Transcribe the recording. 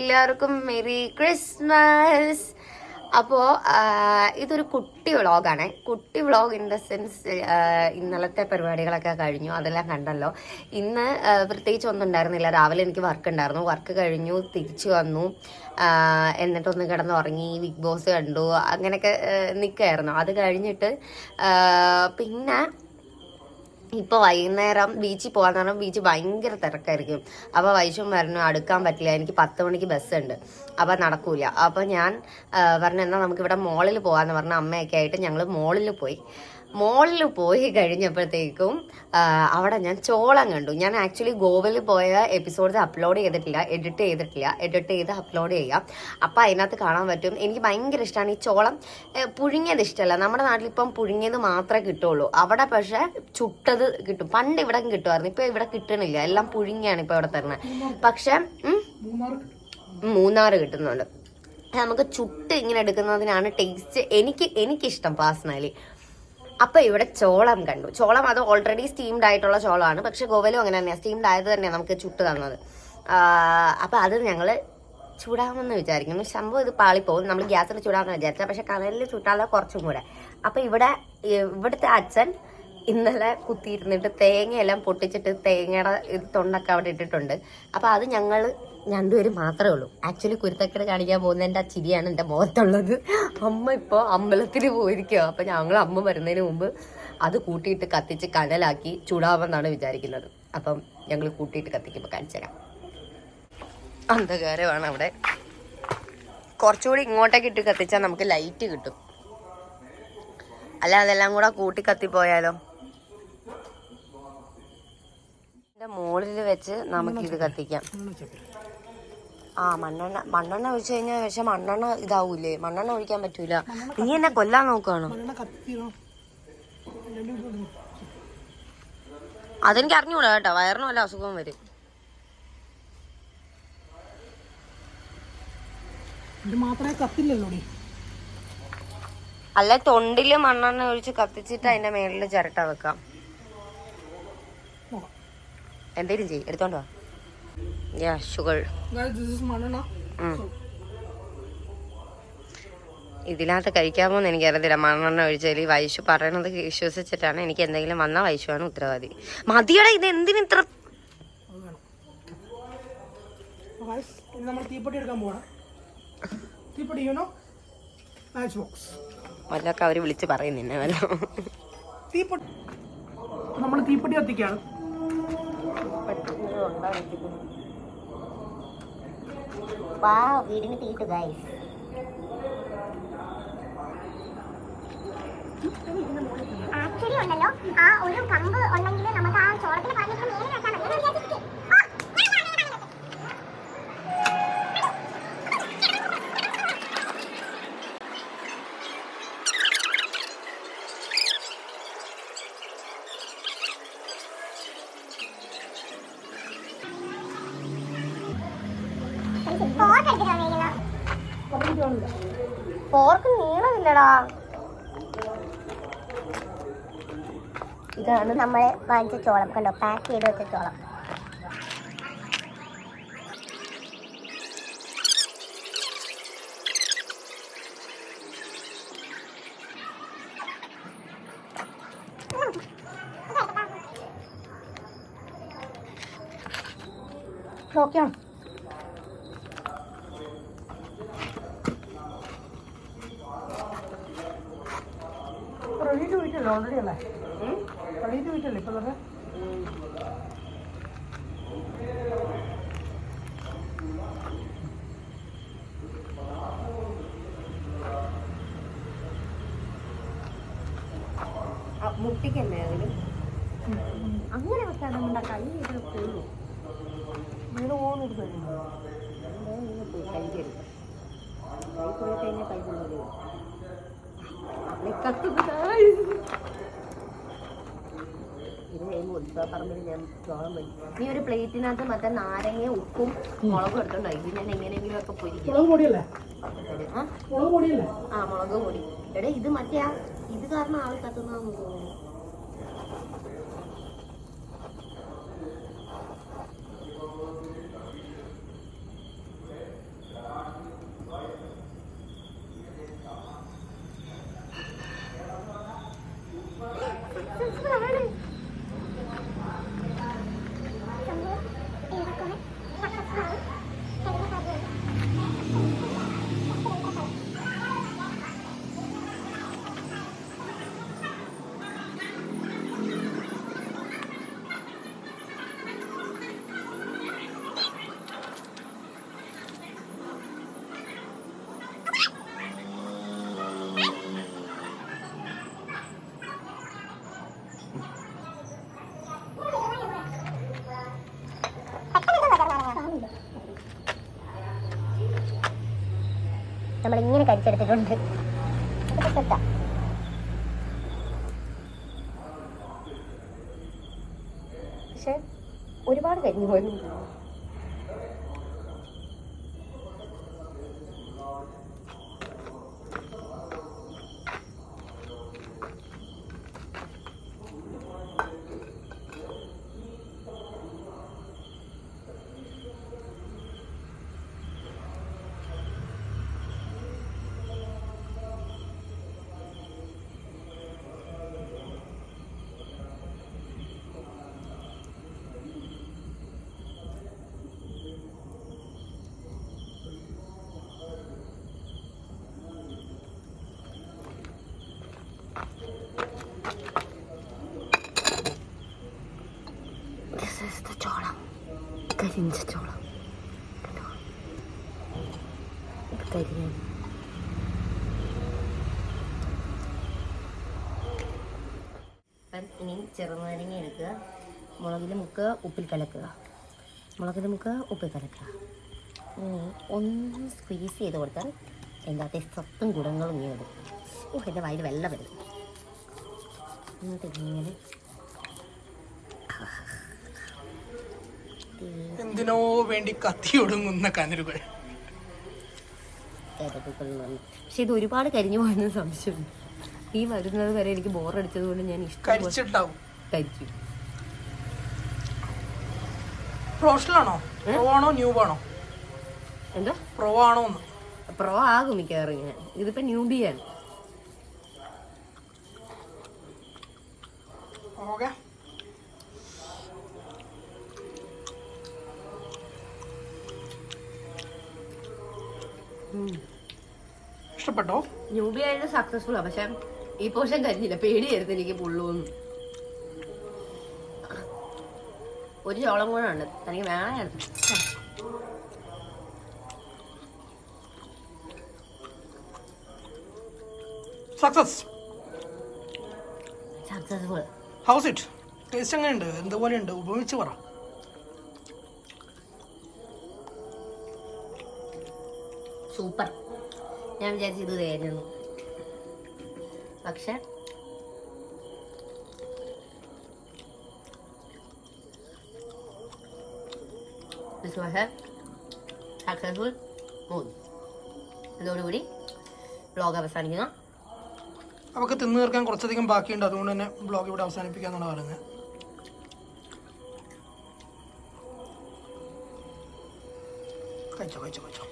എല്ലാവർക്കും merry Christmas. അപ്പോൾ ഇതൊരു കുട്ടി വ്ളോഗാണ്. കുട്ടി വ്ളോഗ് ഇൻ ദ സെൻസ് ഇന്നലത്തെ പരിപാടികളൊക്കെ കഴിഞ്ഞു. അതെല്ലാം കണ്ടല്ലോ. ഇന്ന് പ്രത്യേകിച്ച് ഒന്നും ഉണ്ടായിരുന്നില്ല. രാവിലെ എനിക്ക് വർക്ക് ഉണ്ടായിരുന്നു. വർക്ക് കഴിഞ്ഞു തിരിച്ചു വന്നു. എന്നിട്ടൊന്ന് കിടന്നുറങ്ങി ബിഗ് ബോസ് കണ്ടു. അങ്ങനെയൊക്കെ നിൽക്കായിരുന്നു അത് കഴിഞ്ഞിട്ട് പിന്നെ ഇപ്പോൾ വൈകുന്നേരം ബീച്ചിൽ പോകാന്ന് പറഞ്ഞാൽ ബീച്ച് ഭയങ്കര തിരക്കായിരിക്കും. അപ്പോൾ വൈശും പറഞ്ഞു അടുക്കാൻ പറ്റില്ല. എനിക്ക് പത്ത് മണിക്ക് ബസ് ഉണ്ട്. അപ്പോൾ നടക്കൂല. അപ്പോൾ ഞാൻ പറഞ്ഞു എന്നാ നമുക്ക് ഇവിടെ മോളിൽ പോകാമെന്ന് പറഞ്ഞ അമ്മയൊക്കെ ആയിട്ട് ഞങ്ങൾ മോളിൽ പോയി. മോളിൽ പോയി കഴിഞ്ഞപ്പോഴത്തേക്കും അവിടെ ഞാൻ ചോളം കണ്ടു. ഞാൻ ആക്ച്വലി ഗോവയിൽ പോയ എപ്പിസോഡ്സ് അപ്ലോഡ് ചെയ്തിട്ടില്ല എഡിറ്റ് ചെയ്തിട്ടില്ല. എഡിറ്റ് ചെയ്ത് അപ്ലോഡ് ചെയ്യാം. അപ്പോൾ അതിനകത്ത് കാണാൻ പറ്റും. എനിക്ക് ഭയങ്കര ഇഷ്ടമാണ് ഈ ചോളം. പുഴുങ്ങിയത് ഇഷ്ടമല്ല നമ്മുടെ നാട്ടിലിപ്പം പുഴുങ്ങിയത് മാത്രമേ കിട്ടുള്ളൂ. അവിടെ പക്ഷേ ചുട്ടത് കിട്ടും. പണ്ട് ഇവിടെ കിട്ടുമായിരുന്നു. ഇപ്പോൾ ഇവിടെ കിട്ടണില്ല. എല്ലാം പുഴുങ്ങിയാണ് ഇപ്പോൾ ഇവിടെ തരുന്നത്. പക്ഷേ മൂന്നാറ് കിട്ടുന്നുണ്ട്. നമുക്ക് ചുട്ട് ഇങ്ങനെ എടുക്കുന്നതിനാണ് ടേസ്റ്റ് എനിക്ക് എനിക്കിഷ്ടം പേഴ്സണലി അപ്പൊ ഇവിടെ ചോളം കണ്ടു. ചോളം അത് ഓൾറെഡി സ്റ്റീംഡ് ആയിട്ടുള്ള ചോളമാണ്. പക്ഷെ ഗോവലും അങ്ങനെ തന്നെയാണ് സ്റ്റീംഡ് ആയത് തന്നെയാണ് നമുക്ക് ചുട്ട് തന്നത്. അപ്പോൾ അപ്പൊ അത് ഞങ്ങൾ ചൂടാമെന്ന് വിചാരിക്കുന്നു. സംഭവം ഇത് പാളിപ്പോകും. നമ്മൾ ഗ്യാസിൽ ചൂടാമെന്ന് വിചാരിച്ചാൽ പക്ഷെ കനലിൽ ചുട്ടാലോ കുറച്ചും കൂടെ. അപ്പൊ ഇവിടെ ഇവിടുത്തെ അച്ഛൻ ഇന്നലെ കുത്തിയിരുന്നിട്ട് തേങ്ങയെല്ലാം പൊട്ടിച്ചിട്ട് തേങ്ങയുടെ ഇത് തൊണ്ടൊക്കെ അവിടെ ഇട്ടിട്ടുണ്ട്. അപ്പൊ അത് ഞങ്ങൾ രണ്ടുപേരും മാത്രമേ ഉള്ളൂ. ആക്ച്വലി കുരുത്തക്കേട് കാണിക്കാൻ പോകുന്ന എന്റെ ആ ചിരിയാണ് എന്റെ മുഖത്തുള്ളത്. അമ്മ ഇപ്പോൾ അമ്പലത്തിൽ പോയിരിക്കുക അപ്പൊ ഞങ്ങൾ അമ്മ വരുന്നതിന് മുമ്പ് അത് കൂട്ടിയിട്ട് കത്തിച്ച് കനലാക്കി ചൂടാമെന്നാണ് വിചാരിക്കുന്നത്. അപ്പം ഞങ്ങൾ കൂട്ടിയിട്ട് കത്തിക്കുമ്പോൾ കാണിച്ചു തരാം. അന്ധകാരമാണ് അവിടെ. കുറച്ചുകൂടി ഇങ്ങോട്ടേക്ക് ഇട്ട് കത്തിച്ചാൽ നമുക്ക് ലൈറ്റ് കിട്ടും. അല്ല അതെല്ലാം കൂടെ കൂട്ടി കത്തിപ്പോയാലോ? മുകളിൽ വെച്ച് നമുക്ക് ഇത് കത്തിക്കാം. ആ മണ്ണെണ്ണ മണ്ണെണ്ണ ഒഴിച്ചു കഴിഞ്ഞാൽ പക്ഷെ മണ്ണെണ്ണ ഇതാവൂലേ? മണ്ണെണ്ണ ഒഴിക്കാൻ പറ്റൂല. നീ എന്നെ കൊല്ലാൻ നോക്കുകയാണോ അതെനിക്ക് അറിഞ്ഞൂടാ കേട്ടോ. വയറിന് വല്ല അസുഖം വരും. അല്ല തൊണ്ടിൽ മണ്ണെണ്ണ ഒഴിച്ച് കത്തിച്ചിട്ട് അതിന്റെ മേളിൽ ചിരട്ട വെക്കാം. എന്തേലും ചെയ്യും. എടുത്തോണ്ട് വാ. യാ ഷുഗർ ഇതിനകത്ത് കഴിക്കാമോന്ന് എനിക്കറിയത്തില്ല. മണ്ണെണ്ണ ഒഴിച്ചാൽ ഈ വൈശു പറയണത് വിശ്വസിച്ചിട്ടാണ്. എനിക്ക് എന്തെങ്കിലും വന്ന വൈശുവാണ് ഉത്തരവാദി. മതിയടാ ഇത് എന്തിനു ഇത്ര വല്ലൊക്കെ അവർ വിളിച്ച് പറയുന്നില്ല വല്ല തീപ്പെട്ടി നമ്മൾ തീപ്പെട്ടി കത്തിക്കാണ് വീടിന് തീട്ട് ഗൈസ് ആക്ച്വലി ഉണ്ടല്ലോ. ആ ഒരു കമ്പ് ഉണ്ടെങ്കിൽ നമുക്ക് ആ ചോളത്തിന് പറഞ്ഞിട്ട് മേലെ വെക്കാൻ നീളമില്ലടാ ഇതാണ് നമ്മൾ വാങ്ങിച്ച ചോളം കണ്ടോ പാക്ക് ചെയ്ത് വെച്ച ചോളം ഓക്കെയാണ് ഓൾറെഡി അല്ലേ? റെഡി പോയിട്ടല്ലേ ഇപ്പൊ തന്നെ മുട്ടിക്കല്ലേ അങ്ങനെ വെക്കാതെ നമ്മുടെ കൈ ഇത് കൊള്ളു വീട് പോകുന്ന എടുത്ത് കഴിയുമ്പോൾ കൈ കഴിഞ്ഞാൽ കൈ കൊള്ളു കത്തിപ്പോയി ഇത് കഴിയുമ്പോൾ ഉത്സവപ്പറമ്പിൽ ഞാൻ ചോളം വരും നീ ഒരു പ്ലേറ്റിനകത്ത് മറ്റേ നാരങ്ങ ഉപ്പും മുളകും എടുത്തോണ്ടോ ഇത് ഞാൻ എങ്ങനെയെങ്കിലും ഒക്കെ പൊരിക്കും. ആ? മുളക് പൊടി. എടാ ഇത് മറ്റേ ഇത് കാരണം ആൾ കത്തുന്നതാന്ന് തോന്നുന്നു. സെറ്റാ. പക്ഷെ ഒരുപാട് കഴിഞ്ഞു പോയിരുന്നു കരിഞ്ച ഇത് കരിയാണ് അപ്പം ഇനി ചെറുനാരങ്ങ എടുക്കുക. മുളകിൽ മുക്ക് ഉപ്പിൽ കലക്കുക. മുളകിൽ മുക്ക് ഉപ്പിൽ കലക്കുക. ഇനി ഒന്ന് സ്ക്വീസ് ചെയ്ത് കൊടുത്താൽ എന്താത്തെ സത്തും ഗുണങ്ങളും ഇങ്ങനെ വരും. ഓ എന്റെ വായിൽ വെള്ളം വരും എന്നിട്ട് ഇങ്ങനെ എന്തിനോ വേണ്ടി കത്തി ഒടുങ്ങുന്ന കനലുകൾ പക്ഷെ ഇത് ഒരുപാട് കരിഞ്ഞു പോയെന്ന് സംശയം. ഈ വരുന്നത് വരെ എനിക്ക് ബോറടിച്ചത് കൊണ്ട് ഞാൻ ഇഷ്ടം കരിച്ചു. റോഷലാണോ പ്രോ ആണോ ന്യൂബ് ആണോ? എന്താ? പ്രോ ആണോ പ്രോ ആകും മിക്കവാറും ഞാൻ. ഇതിപ്പോ ന്യൂബിയാണ് ഓക്കെ. ഇഷ്ടപ്പെട്ടോ? ന്യൂബി ആയിട്ട് സക്സസ്ഫുൾ ആ. പക്ഷെ ഈ പോർഷൻ പേടി പേടിയായിരുന്നു എനിക്ക് പുള്ളൂന്ന് ഒരു ചോളം കൂടെ ഉണ്ട്. തനിക്ക് വേണമായിരുന്നു success successful house it taste എങ്ങനെയുണ്ട്? എന്തുപോലെയുണ്ട് ഉപയോഗിച്ച് പറ. സൂപ്പർ. ഞാൻ വിചാരിച്ചു ഇത് തേരുന്നു പക്ഷെ സക്സസ്ഫുൾ മൂന്ന് വ്ലോഗ് അവസാനിക്കുന്നു. നമുക്ക് തിന്നു തീർക്കാൻ കുറച്ചധികം ബാക്കിയുണ്ട്. അതുകൊണ്ട് തന്നെ ബ്ലോഗ് ഇവിടെ അവസാനിപ്പിക്കാന്നാണ് പറയുന്നത്. കഴിച്ചോ കഴിച്ചോ കഴിച്ചോ.